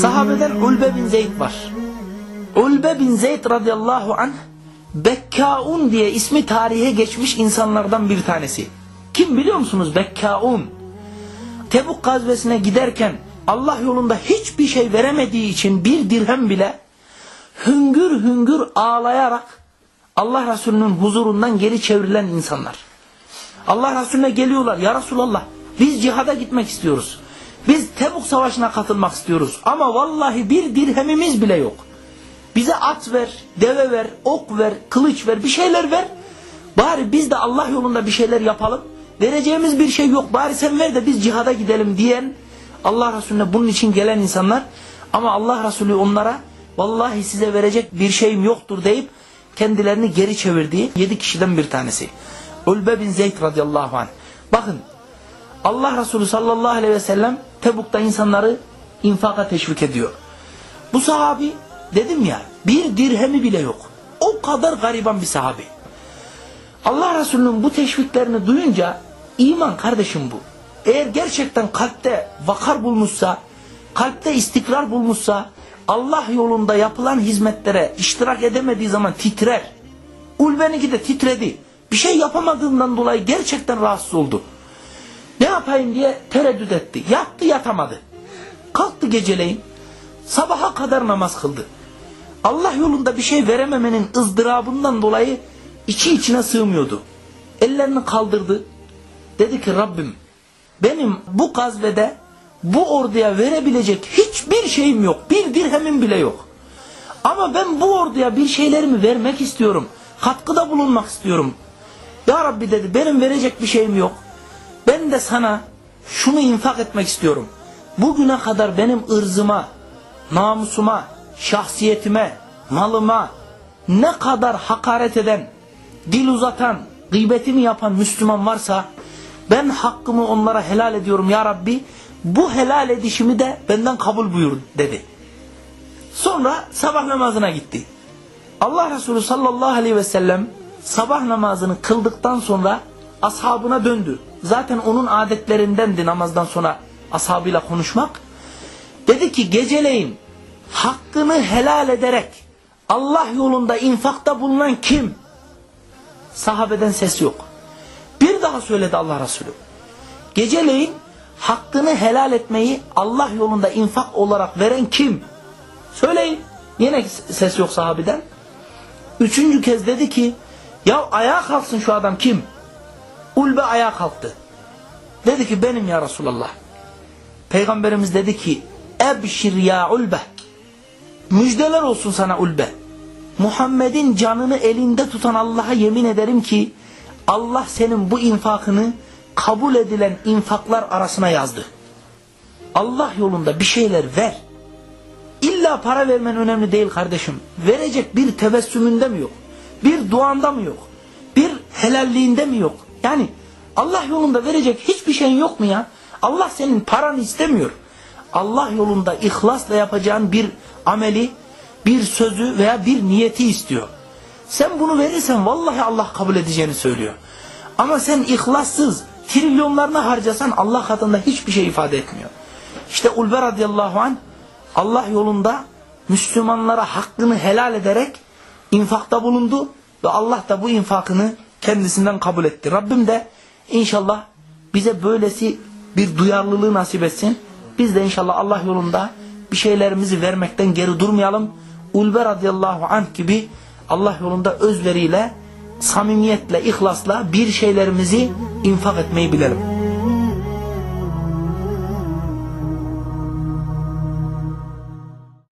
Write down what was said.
Sahabeden Ulbe bin Zeyd var. Ulbe bin Zeyd radıyallahu anh Bekkaun diye ismi tarihe geçmiş insanlardan bir tanesi. Kim biliyor musunuz Bekkaun? Tebuk gazvesine giderken Allah yolunda hiçbir şey veremediği için bir dirhem bile hüngür hüngür ağlayarak Allah Resulü'nün huzurundan geri çevrilen insanlar. Allah Resulüne geliyorlar ya Resulallah biz cihada gitmek istiyoruz. Biz Tebuk Savaşı'na katılmak istiyoruz. Ama vallahi bir dirhemimiz bile yok. Bize at ver, deve ver, ok ver, kılıç ver, bir şeyler ver. Bari biz de Allah yolunda bir şeyler yapalım. Vereceğimiz bir şey yok. Bari sen ver de biz cihada gidelim diyen Allah Resulüne bunun için gelen insanlar. Ama Allah Resulü onlara vallahi size verecek bir şeyim yoktur deyip kendilerini geri çevirdiği yedi kişiden bir tanesi. Ulbe bin Zeyd radıyallahu anh. Bakın Allah Resulü sallallahu aleyhi ve sellem Tebuk'ta insanları infaka teşvik ediyor. Bu sahabi dedim ya bir dirhemi bile yok. O kadar gariban bir sahabi. Allah Resulü'nün bu teşviklerini duyunca iman kardeşim bu. Eğer gerçekten kalpte vakar bulmuşsa, kalpte istikrar bulmuşsa, Allah yolunda yapılan hizmetlere iştirak edemediği zaman titrer. Ulbeniki de titredi. Bir şey yapamadığından dolayı gerçekten rahatsız oldu. Ne yapayım diye tereddüt etti. Yattı yatamadı. Kalktı geceleyin. Sabaha kadar namaz kıldı. Allah yolunda bir şey verememenin ızdırabından dolayı içi içine sığmıyordu. Ellerini kaldırdı. Dedi ki Rabbim benim bu gazvede bu orduya verebilecek hiçbir şeyim yok. Bir dirhemim bile yok. Ama ben bu orduya bir şeylerimi vermek istiyorum. Katkıda bulunmak istiyorum. Ya Rabbi dedi benim verecek bir şeyim yok. Ben de sana şunu infak etmek istiyorum. Bugüne kadar benim ırzıma, namusuma, şahsiyetime, malıma ne kadar hakaret eden, dil uzatan, gıybetimi yapan Müslüman varsa ben hakkımı onlara helal ediyorum ya Rabbi. Bu helal edişimi de benden kabul buyur dedi. Sonra sabah namazına gitti. Allah Resulü sallallahu aleyhi ve sellem sabah namazını kıldıktan sonra ashabına döndü. Zaten onun adetlerindendi namazdan sonra ashabıyla konuşmak. Dedi ki geceleyin hakkını helal ederek Allah yolunda infakta bulunan kim? Sahabeden ses yok. Bir daha söyledi Allah Resulü. Geceleyin hakkını helal etmeyi Allah yolunda infak olarak veren kim? Söyleyin. Yine ses yok sahabeden. Üçüncü kez dedi ki ya ayağa kalksın şu adam kim? Ulbe ayağa kalktı. Dedi ki benim ya Resulallah. Peygamberimiz dedi ki Ebşir ya Ulbe. Müjdeler olsun sana Ulbe. Muhammed'in canını elinde tutan Allah'a yemin ederim ki Allah senin bu infakını kabul edilen infaklar arasına yazdı. Allah yolunda bir şeyler ver. İlla para vermen önemli değil kardeşim. Verecek bir tebessümünde mi yok? Bir duanda mı yok? Bir helalliğinde mi yok? Yani Allah yolunda verecek hiçbir şeyin yok mu ya? Allah senin paranı istemiyor. Allah yolunda ihlasla yapacağın bir ameli, bir sözü veya bir niyeti istiyor. Sen bunu verirsen vallahi Allah kabul edeceğini söylüyor. Ama sen ihlassız, trilyonlarını harcasan Allah katında hiçbir şey ifade etmiyor. İşte Ulbe radıyallahu anh Allah yolunda Müslümanlara hakkını helal ederek infakta bulundu ve Allah da bu infakını kendisinden kabul etti. Rabbim de inşallah bize böylesi bir duyarlılığı nasip etsin. Biz de inşallah Allah yolunda bir şeylerimizi vermekten geri durmayalım. Ulbe radıyallahu anh gibi Allah yolunda özveriyle, samimiyetle, ihlasla bir şeylerimizi infak etmeyi bilelim.